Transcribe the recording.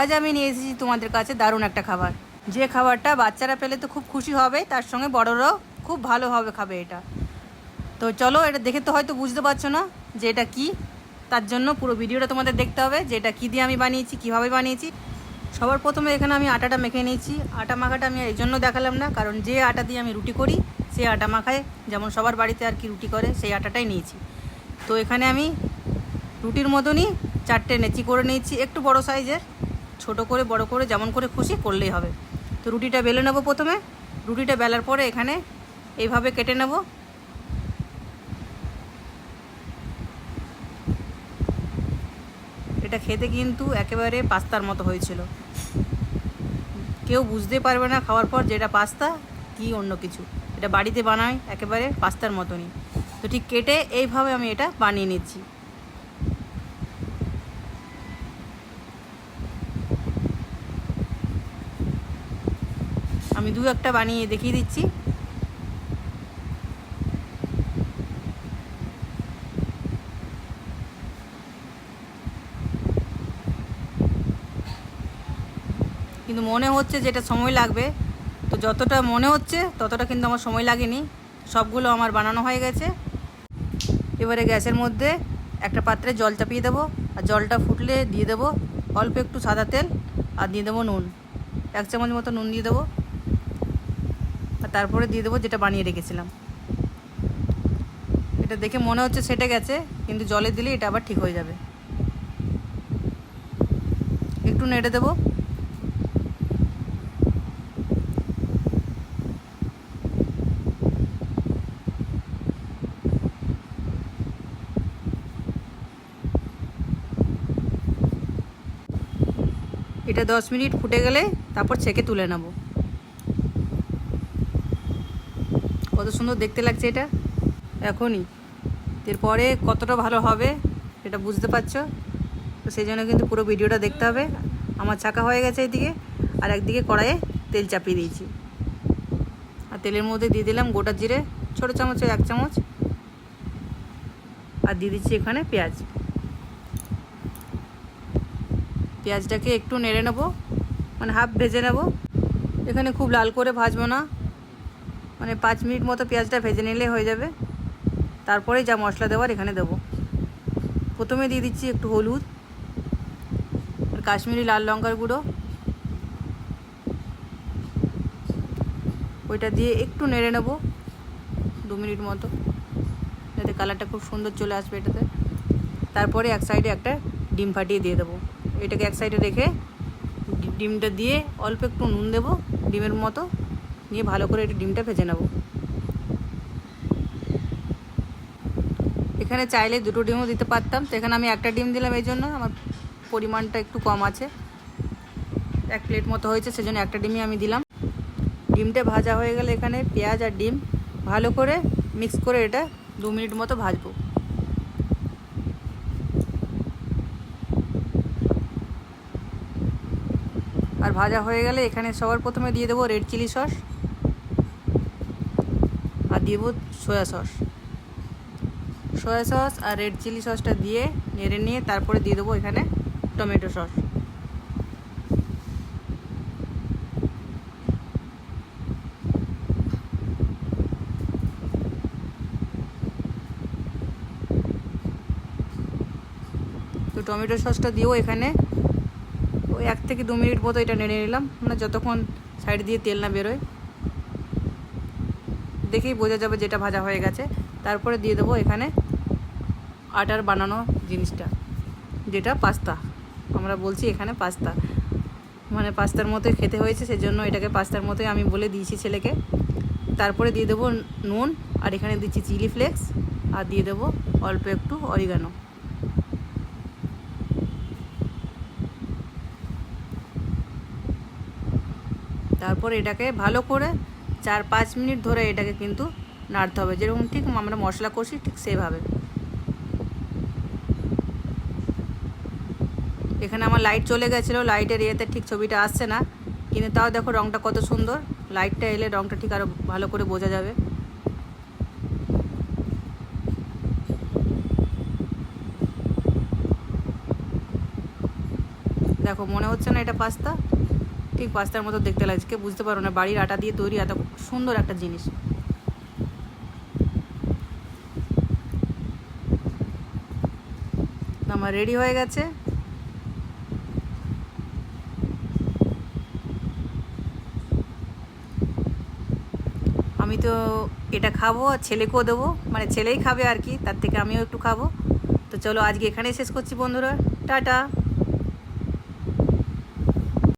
আজ আমি নিয়ে এসেছি তোমাদের কাছে দারুণ একটা খাবার। যে খাবারটা বাচ্চারা পেলে তো খুব খুশি হবে, তার সঙ্গে বড়রাও খুব ভালোভাবে খাবে এটা। তো চলো, এটা দেখে তো হয়তো বুঝতে পারছ না যে এটা কী। তার জন্য পুরো ভিডিওটা তোমাদের দেখতে হবে যে এটা কী দিয়ে আমি বানিয়েছি, কীভাবে বানিয়েছি। সবার প্রথমে এখানে আমি আটাটা মেখে নিয়েছি। আটা মাখাটা আমি এই জন্য দেখালাম না, কারণ যে আটা দিয়ে আমি রুটি করি সেই আটা মাখায়। যেমন সবার বাড়িতে আর কি রুটি করে, সেই আটাটাই নিয়েছি। তো এখানে আমি রুটির মতনই চারটে নেচি করে নিয়েছি, একটু বড় সাইজের। ছোট করে, বড় করে, যেমন করে খুশি করলেই হবে। তো রুটিটা বেলে নেব প্রথমে। রুটিটা বেলার পরে এখানে এইভাবে কেটে নেব। এটা খেতে কিন্তু একেবারে পাস্তার মতো হয়েছিল। কেউ বুঝতে পারবে না খাওয়ার পর যেটা পাস্তা, কি অন্য কিছু। এটা বাড়িতে বানাই একেবারে পাস্তার মতনই। তো ঠিক কেটে এইভাবে আমি এটা বানিয়ে নিচ্ছি। আমি দু একটা বানিয়ে দেখিয়ে দিচ্ছি। কিন্তু মনে হচ্ছে যেটা সময় লাগবে। তো যতটা মনে হচ্ছে, ততটা কিন্তু আমার সময় লাগেনি। সবগুলো আমার বানানো হয়ে গেছে। এবারে গ্যাসের মধ্যে একটা পাত্রে জল চাপিয়ে দেবো, আর জলটা ফুটলে দিয়ে দেবো অল্প একটু সাদা তেল, আর দিয়ে দেবো নুন। এক চামচ মতো নুন দিয়ে দেবো। আর তারপরে দিয়ে দেবো যেটা বানিয়ে রেখেছিলাম। এটা দেখে মনে হচ্ছে সেটে গেছে, কিন্তু জলে দিলে এটা আবার ঠিক হয়ে যাবে। একটু নেড়ে দেবো। এটা দশ মিনিট ফুটে গেলে তারপর ছেঁকে তুলে নেব। কত সুন্দর দেখতে লাগছে এটা। এখনই। এরপরে কতটা ভালো হবে এটা বুঝতে পারছ? তো সেই জন্য কিন্তু পুরো ভিডিওটা দেখতে হবে। আমার চাকা হয়ে গেছে এদিকে, আর একদিকে কড়াইয়ে তেল চাপিয়ে দিয়েছি। আর তেলের মধ্যে দিয়ে দিলাম গোটা জিরে, ছোটো চামচে, এক চামচ। আর দিয়ে দিচ্ছি এখানে পেঁয়াজ। পেঁয়াজটাকে একটু নেড়ে নেব মানে হাফ ভেজে নেব। এখানে খুব লাল করে ভাজবো না। মানে পাঁচ মিনিট মতো পেঁয়াজটা ভেজে নিলে হয়ে যাবে। তারপরে যা মশলা দেওয়ার এখানে দেব। প্রথমে দিয়ে দিচ্ছি একটু হলুদ কাশ্মীরি লাল লঙ্কার গুঁড়ো। ওইটা দিয়ে একটু নেড়ে নেব দু মিনিট মতো, যাতে কালারটা খুব সুন্দর চলে আসবে এটাতে। তারপরে এক সাইডে একটা ডিম ফাটিয়ে দিয়ে দেবো। এটাকে এক সাইডে রেখে ডিমটা দিয়ে অল্প একটু নুন দেবো, ডিমের মতো। নিয়ে ভালো করে একটু ডিমটা ভেজে নেব। এখানে চাইলে দুটো ডিমও দিতে পারতাম, তো এখানে আমি একটা ডিম দিলাম এই জন্য, আমার পরিমাণটা একটু কম আছে। এক প্লেট মতো হয়েছে, সেজন্য একটা ডিমই আমি দিলাম। ডিমটা ভাজা হয়ে গেলে এখানে পেঁয়াজ আর ডিম ভালো করে মিক্স করে এটা দু মিনিট মতো ভাজবো আর ভাজা হয়ে গেলে এখানে সবার প্রথমে দিয়ে দেবো রেড চিলি সস আর দিয়ে দেবো সয়া সস। সয়া সস আর রেড চিলি সসটা দিয়ে নেড়ে নিয়ে তারপরে দিয়ে দেবো এখানে টমেটো সস। তো টমেটো সসটা দিয়েও এখানে ওই এক থেকে দু মিনিট মতো এটা নেড়ে নিলাম। মানে যতক্ষণ সাইড দিয়ে তেল না বেরোয়, দেখেই বোঝা যাবে যেটা ভাজা হয়ে গেছে। তারপরে দিয়ে দেবো এখানে আটার বানানো জিনিসটা, যেটা পাস্তা। আমরা বলছি এখানে পাস্তা। মানে পাস্তার মতোই খেতে হয়েছে, সেজন্য এটাকে পাস্তার মতোই আমি বলে দিয়েছি ছেলেকে। তারপরে দিয়ে দেবো নুন, আর এখানে দিচ্ছি চিলি ফ্লেক্স, আর দিয়ে দেবো অল্প একটু অরিগানো। তারপর এটাকে ভালো করে চার পাঁচ মিনিট ধরে এটাকে কিন্তু নাড়তে হবে। যেরকম ঠিক আমরা মশলা কষি ঠিক সেভাবে। এখানে আমার লাইট চলে গেছিল লাইটের ইয়েতে ঠিক ছবিটা আসছে না, কিন্তু তাও দেখো রঙটা কত সুন্দর। লাইটটা এলে রঙটা ঠিক আরও ভালো করে বোঝা যাবে। দেখো মনে হচ্ছে না এটা পাস্তা। ঠিক পাস্তার মতো দেখতে লাগছে বুঝতে পারো না, বাড়ির আটা দিয়ে তৈরি এত সুন্দর একটা জিনিস। আমার রেডি হয়ে গেছে। আমি তো এটা খাব, আর ছেলেকেও দেবো মানে ছেলেই খাবে আর কি, তার থেকে আমিও একটু খাব। তো চলো আজকে এখানেই শেষ করছি বন্ধুরা, টাটা।